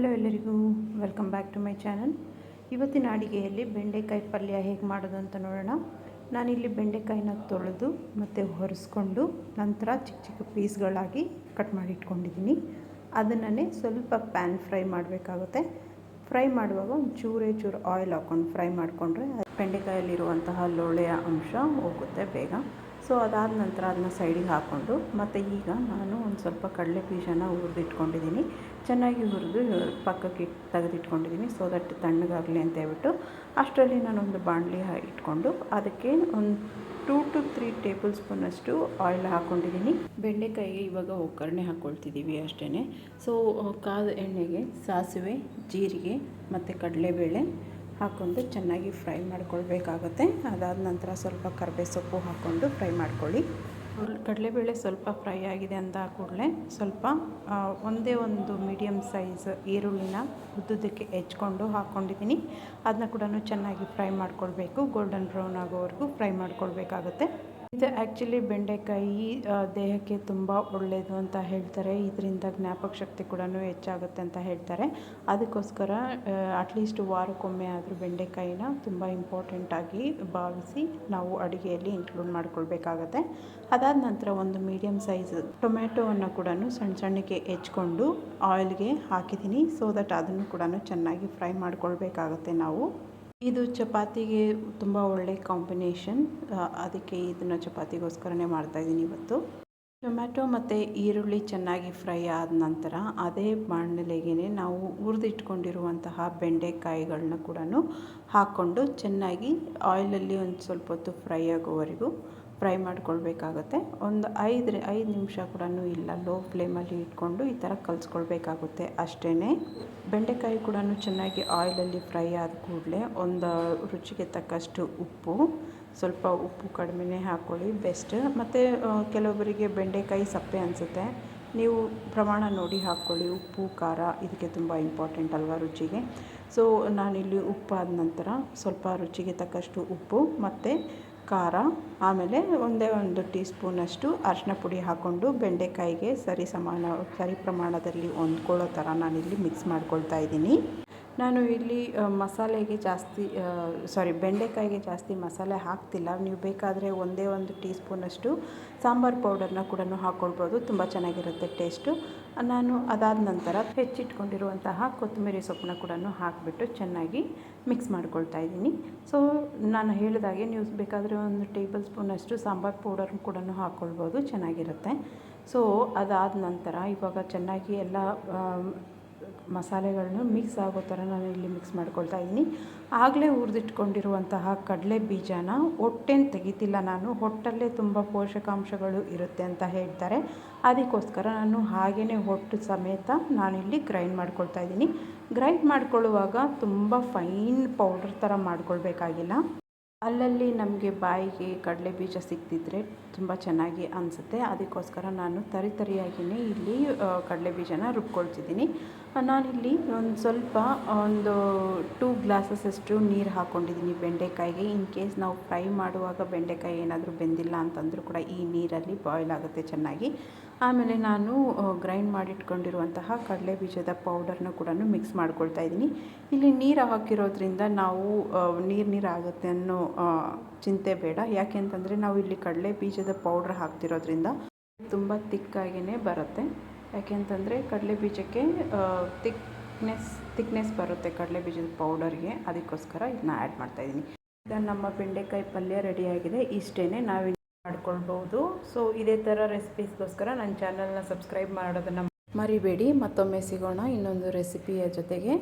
Hello ಎಲ್ಲರಿಗೂ welcome back to my channel. ಇವತ್ತಿನ ಅಡಿಗೆಯಲ್ಲಿ ಬೆಂಡೆಕಾಯಿ ಪಲ್ಯ ಹೇಗೆ ಮಾಡೋದು ಅಂತ ನೋಡೋಣ. ನಾನಿಲ್ಲಿ ಬೆಂಡೆಕಾಯಿನ ತೊಳೆದು ಮತ್ತು ಒರೆಸ್ಕೊಂಡು ನಂತರ ಚಿಕ್ಕ ಚಿಕ್ಕ ಪೀಸ್ಗಳಾಗಿ ಕಟ್ ಮಾಡಿ ಇಟ್ಕೊಂಡಿದ್ದೀನಿ. ಅದನ್ನೇ ಸ್ವಲ್ಪ ಪ್ಯಾನ್ ಫ್ರೈ ಮಾಡಬೇಕಾಗುತ್ತೆ. ಫ್ರೈ ಮಾಡುವಾಗ ಒಂದು ಚೂರೇ ಚೂರು ಆಯಿಲ್ ಹಾಕ್ಕೊಂಡು ಫ್ರೈ ಮಾಡಿಕೊಂಡ್ರೆ ಬೆಂಡೆಕಾಯಲ್ಲಿರುವಂತಹ ಲೋಳೆಯ ಅಂಶ ಹೋಗುತ್ತೆ ಬೇಗ. ಸೊ ಅದಾದ ನಂತರ ಅದನ್ನ ಸೈಡಿಗೆ ಹಾಕ್ಕೊಂಡು ಮತ್ತು ಈಗ ನಾನು ಒಂದು ಸ್ವಲ್ಪ ಕಡಲೆ ಬೀಜನ ಹುರಿದಿಟ್ಕೊಂಡಿದ್ದೀನಿ ಚೆನ್ನಾಗಿ ಹುರಿದು ಪಕ್ಕಕ್ಕೆ ತೆಗೆದಿಟ್ಕೊಂಡಿದ್ದೀನಿ ಸೊ ದಟ್ ತಣ್ಣಗಾಗಲಿ ಅಂತ ಹೇಳ್ಬಿಟ್ಟು ಅಷ್ಟರಲ್ಲಿ ನಾನೊಂದು ಬಾಣಲಿ ಇಟ್ಕೊಂಡು ಅದಕ್ಕೆ ಒಂದು ಟೂ ಟು ತ್ರೀ ಟೇಬಲ್ ಸ್ಪೂನಷ್ಟು ಆಯಿಲ್ ಹಾಕ್ಕೊಂಡಿದ್ದೀನಿ ಬೆಂಡೆಕಾಯಿಗೆ ಇವಾಗ ಒಗ್ಗರಣೆ ಹಾಕ್ಕೊಳ್ತಿದ್ದೀವಿ ಅಷ್ಟೇ ಸೊ ಕಾದ ಎಣ್ಣೆಗೆ ಸಾಸಿವೆ, ಜೀರಿಗೆ ಮತ್ತು ಕಡಲೆಬೇಳೆ ಹಾಕ್ಕೊಂಡು ಚೆನ್ನಾಗಿ ಫ್ರೈ ಮಾಡ್ಕೊಳ್ಬೇಕಾಗುತ್ತೆ. ಅದಾದ ನಂತರ ಸ್ವಲ್ಪ ಕರಿಬೇ ಸೊಪ್ಪು ಹಾಕ್ಕೊಂಡು ಫ್ರೈ ಮಾಡ್ಕೊಳ್ಳಿ. ಕಡಲೆಬೇಳೆ ಸ್ವಲ್ಪ ಫ್ರೈ ಆಗಿದೆ ಅಂತ ಕೂಡಲೇ ಸ್ವಲ್ಪ ಒಂದೇ ಒಂದು ಮೀಡಿಯಮ್ ಸೈಜ್ ಈರುಳ್ಳಿನ ಉದ್ದುದಕ್ಕೆ ಹೆಚ್ಕೊಂಡು ಹಾಕ್ಕೊಂಡಿದ್ದೀನಿ ಅದನ್ನ ಕೂಡ ಚೆನ್ನಾಗಿ ಫ್ರೈ ಮಾಡ್ಕೊಳ್ಬೇಕು. ಗೋಲ್ಡನ್ ಬ್ರೌನ್ ಆಗೋವರೆಗೂ ಫ್ರೈ ಮಾಡ್ಕೊಳ್ಬೇಕಾಗತ್ತೆ. ಇದು ಆ್ಯಕ್ಚುಲಿ ಬೆಂಡೆಕಾಯಿ ದೇಹಕ್ಕೆ ತುಂಬ ಒಳ್ಳೆಯದು ಅಂತ ಹೇಳ್ತಾರೆ. ಇದರಿಂದ ಜ್ಞಾಪಕ ಶಕ್ತಿ ಕೂಡ ಹೆಚ್ಚಾಗುತ್ತೆ ಅಂತ ಹೇಳ್ತಾರೆ. ಅದಕ್ಕೋಸ್ಕರ ಅಟ್ಲೀಸ್ಟ್ ವಾರಕ್ಕೊಮ್ಮೆ ಆದರೂ ಬೆಂಡೆಕಾಯಿನ ತುಂಬ ಇಂಪಾರ್ಟೆಂಟಾಗಿ ಭಾವಿಸಿ ನಾವು ಅಡುಗೆಯಲ್ಲಿ ಇನ್ಕ್ಲೂಡ್ ಮಾಡ್ಕೊಳ್ಬೇಕಾಗತ್ತೆ. ಅದಾದ ನಂತರ ಒಂದು ಮೀಡಿಯಮ್ ಸೈಜ್ ಟೊಮ್ಯಾಟೊವನ್ನು ಕೂಡ ಸಣ್ಣ ಸಣ್ಣಕ್ಕೆ ಹೆಚ್ಕೊಂಡು ಆಯಿಲ್ಗೆ ಹಾಕಿದ್ದೀನಿ ಸೊ ದಟ್ ಅದನ್ನು ಕೂಡ ಚೆನ್ನಾಗಿ ಫ್ರೈ ಮಾಡ್ಕೊಳ್ಬೇಕಾಗತ್ತೆ ನಾವು. ಇದು ಚಪಾತಿಗೆ ತುಂಬ ಒಳ್ಳೆ ಕಾಂಬಿನೇಷನ್ ಅದಕ್ಕೆ ಇದನ್ನು ಚಪಾತಿಗೋಸ್ಕರನೇ ಮಾಡ್ತಾ ಇದ್ದೀನಿ ಇವತ್ತು. ಟೊಮ್ಯಾಟೊ ಮತ್ತು ಈರುಳ್ಳಿ ಚೆನ್ನಾಗಿ ಫ್ರೈ ಆದ ನಂತರ ಅದೇ ಬಾಣಲೆಗೆ ನಾವು ಹುರಿದಿಟ್ಕೊಂಡಿರುವಂತಹ ಬೆಂಡೆಕಾಯಿಗಳನ್ನ ಕೂಡ ಹಾಕ್ಕೊಂಡು ಚೆನ್ನಾಗಿ ಆಯಿಲಲ್ಲಿ ಒಂದು ಸ್ವಲ್ಪ ಹೊತ್ತು ಫ್ರೈ ಆಗೋವರೆಗೂ ಫ್ರೈ ಮಾಡ್ಕೊಳ್ಬೇಕಾಗತ್ತೆ. ಒಂದು ಐದು ಐದು ನಿಮಿಷ ಕೂಡ ಇಲ್ಲ, ಲೋ ಫ್ಲೇಮಲ್ಲಿ ಇಟ್ಕೊಂಡು ಈ ಥರ ಕಲಿಸ್ಕೊಳ್ಬೇಕಾಗುತ್ತೆ ಅಷ್ಟೇ ಬೆಂಡೆಕಾಯಿ ಕೂಡ ಚೆನ್ನಾಗಿ ಆಯಿಲಲ್ಲಿ ಫ್ರೈ ಆದ ಕೂಡಲೇ ಒಂದು ರುಚಿಗೆ ತಕ್ಕಷ್ಟು ಉಪ್ಪು, ಸ್ವಲ್ಪ ಉಪ್ಪು ಕಡಿಮೆನೇ ಹಾಕ್ಕೊಳ್ಳಿ ಬೆಸ್ಟ್ ಮತ್ತು ಕೆಲವೊಬ್ಬರಿಗೆ ಬೆಂಡೆಕಾಯಿ ಸಪ್ಪೆ ಅನಿಸುತ್ತೆ. ನೀವು ಪ್ರಮಾಣ ನೋಡಿ ಹಾಕ್ಕೊಳ್ಳಿ ಉಪ್ಪು, ಖಾರ ಇದಕ್ಕೆ ತುಂಬ ಇಂಪಾರ್ಟೆಂಟ್ ಅಲ್ವಾ ರುಚಿಗೆ. ಸೊ ನಾನಿಲ್ಲಿ ಉಪ್ಪಾದ ನಂತರ ಸ್ವಲ್ಪ ರುಚಿಗೆ ತಕ್ಕಷ್ಟು ಉಪ್ಪು, ಮತ್ತು ಖಾರ, ಆಮೇಲೆ ಒಂದೇ ಒಂದು ಟೀ ಸ್ಪೂನಷ್ಟು ಅರಿಶಿನ ಪುಡಿ ಹಾಕ್ಕೊಂಡು ಬೆಂಡೆಕಾಯಿಗೆ ಸರಿ ಸಮಾನ, ಸರಿ ಪ್ರಮಾಣದಲ್ಲಿ ಹೊಂದ್ಕೊಳ್ಳೋ ಥರ ನಾನಿಲ್ಲಿ ಮಿಕ್ಸ್ ಮಾಡ್ಕೊಳ್ತಾ ಇದ್ದೀನಿ. ನಾನು ಇಲ್ಲಿ ಮಸಾಲೆಗೆ ಜಾಸ್ತಿ ಸಾರಿ ಬೆಂಡೆಕಾಯಿಗೆ ಜಾಸ್ತಿ ಮಸಾಲೆ ಹಾಕ್ತಿಲ್ಲ. ನೀವು ಬೇಕಾದರೆ ಒಂದೇ ಒಂದು ಟೀ ಸ್ಪೂನಷ್ಟು ಸಾಂಬಾರು ಪೌಡರ್ನ ಕೂಡ ಹಾಕ್ಕೊಳ್ಬೋದು ತುಂಬ ಚೆನ್ನಾಗಿರುತ್ತೆ ಟೇಸ್ಟು. ನಾನು ಅದಾದ ನಂತರ ಹೆಚ್ಚಿಟ್ಕೊಂಡಿರುವಂತಹ ಕೊತ್ತಂಬರಿ ಸೊಪ್ಪನ್ನ ಕೂಡ ಹಾಕಿಬಿಟ್ಟು ಚೆನ್ನಾಗಿ ಮಿಕ್ಸ್ ಮಾಡ್ಕೊಳ್ತಾ ಇದ್ದೀನಿ. ಸೊ, ನಾನು ಹೇಳಿದಾಗೆ ನೀವು ಬೇಕಾದರೆ ಒಂದು ಟೇಬಲ್ ಸ್ಪೂನಷ್ಟು ಸಾಂಬಾರು ಪೌಡರ್ ಕೂಡ ಹಾಕ್ಕೊಳ್ಬೋದು ಚೆನ್ನಾಗಿರುತ್ತೆ. ಸೊ, ಅದಾದ ನಂತರ ಇವಾಗ ಚೆನ್ನಾಗಿ ಎಲ್ಲ ಮಸಾಲೆಗಳನ್ನ ಮಿಕ್ಸ್ ಆಗೋ ಥರ ನಾನು ಇಲ್ಲಿ ಮಿಕ್ಸ್ ಮಾಡ್ಕೊಳ್ತಾ ಇದ್ದೀನಿ. ಆಗಲೇ ಹುರಿದಿಟ್ಕೊಂಡಿರುವಂತಹ ಕಡಲೆ ಬೀಜನ ಹೊಟ್ಟೆನ ತೆಗಿತಿಲ್ಲ ನಾನು, ಹೊಟ್ಟಲ್ಲೇ ತುಂಬ ಪೋಷಕಾಂಶಗಳು ಇರುತ್ತೆ ಅಂತ ಹೇಳ್ತಾರೆ. ಅದಕ್ಕೋಸ್ಕರ ನಾನು ಹಾಗೆಯೇ ಹೊಟ್ಟು ಸಮೇತ ನಾನಿಲ್ಲಿ ಗ್ರೈಂಡ್ ಮಾಡ್ಕೊಳ್ತಾ ಇದ್ದೀನಿ. ಗ್ರೈಂಡ್ ಮಾಡ್ಕೊಳ್ಳುವಾಗ ತುಂಬ ಫೈನ್ ಪೌಡರ್ ಥರ ಮಾಡ್ಕೊಳ್ಬೇಕಾಗಿಲ್ಲ. ಅಲ್ಲಲ್ಲಿ ನಮಗೆ ಬಾಯಿಗೆ ಕಡಲೆ ಬೀಜ ಸಿಕ್ತಿದ್ರೆ ತುಂಬ ಚೆನ್ನಾಗಿ ಅನಿಸುತ್ತೆ. ಅದಕ್ಕೋಸ್ಕರ ನಾನು ತರಿ ತರಿಯಾಗಿಯೇ ಇಲ್ಲಿ ಕಡಲೆ ಬೀಜನ ರುಬ್ಕೊಳ್ತಿದ್ದೀನಿ. ನಾನಿಲ್ಲಿ ಒಂದು ಸ್ವಲ್ಪ ಒಂದು ಟೂ ಗ್ಲಾಸಸಷ್ಟು ನೀರು ಹಾಕ್ಕೊಂಡಿದ್ದೀನಿ ಬೆಂಡೆಕಾಯಿಗೆ. ಇನ್ ಕೇಸ್ ನಾವು ಫ್ರೈ ಮಾಡುವಾಗ ಬೆಂಡೆಕಾಯಿ ಏನಾದರೂ ಬೆಂದಿಲ್ಲ ಅಂತಂದರೂ ಕೂಡ ಈ ನೀರಲ್ಲಿ ಬಾಯ್ಲ್ ಆಗುತ್ತೆ ಚೆನ್ನಾಗಿ. ಆಮೇಲೆ ನಾನು ಗ್ರೈಂಡ್ ಮಾಡಿಟ್ಕೊಂಡಿರುವಂತಹ ಕಡಲೆ ಬೀಜದ ಪೌಡರ್ನ ಕೂಡ ಮಿಕ್ಸ್ ಮಾಡ್ಕೊಳ್ತಾ ಇದ್ದೀನಿ. ಇಲ್ಲಿ ನೀರು ಹಾಕಿರೋದ್ರಿಂದ ನಾವು ನೀರು ನೀರು ಆಗುತ್ತೆ ಅನ್ನೋ ಚಿಂತೆ ಬೇಡ. ಯಾಕೆ ಅಂತಂದರೆ ನಾವು ಇಲ್ಲಿ ಕಡಲೆ ಬೀಜದ ಪೌಡ್ರ್ ಹಾಕ್ತಿರೋದ್ರಿಂದ ತುಂಬ ತಿಕ್ಕಾಗಿಯೇ ಬರುತ್ತೆ. ಯಾಕೆ ಅಂತಂದರೆ ಕಡಲೆ ಬೀಜಕ್ಕೆ ತಿಕ್ನೆಸ್ ತಿಕ್ನೆಸ್ ಬರುತ್ತೆ ಕಡಲೆ ಬೀಜದ ಪೌಡರ್ಗೆ ಅದಕ್ಕೋಸ್ಕರ ಇದನ್ನ ಆ್ಯಡ್ ಮಾಡ್ತಾಯಿದ್ದೀನಿ ಈಗ ನಮ್ಮ ಬೆಂಡೆಕಾಯಿ ಪಲ್ಯ ರೆಡಿಯಾಗಿದೆ ಇಷ್ಟೇ ನಾವು ಮಾಡ್ಕೊಳ್ಬೋದು ಸೊ ಇದೇ ಥರ ರೆಸಿಪೀಸ್ಗೋಸ್ಕರ ನನ್ನ ಚಾನಲ್ನ ಸಬ್ಸ್ಕ್ರೈಬ್ ಮಾಡೋದನ್ನು ಮರಿಬೇಡಿ. ಮತ್ತೊಮ್ಮೆ ಸಿಗೋಣ ಇನ್ನೊಂದು ರೆಸಿಪಿಯ ಜೊತೆಗೆ.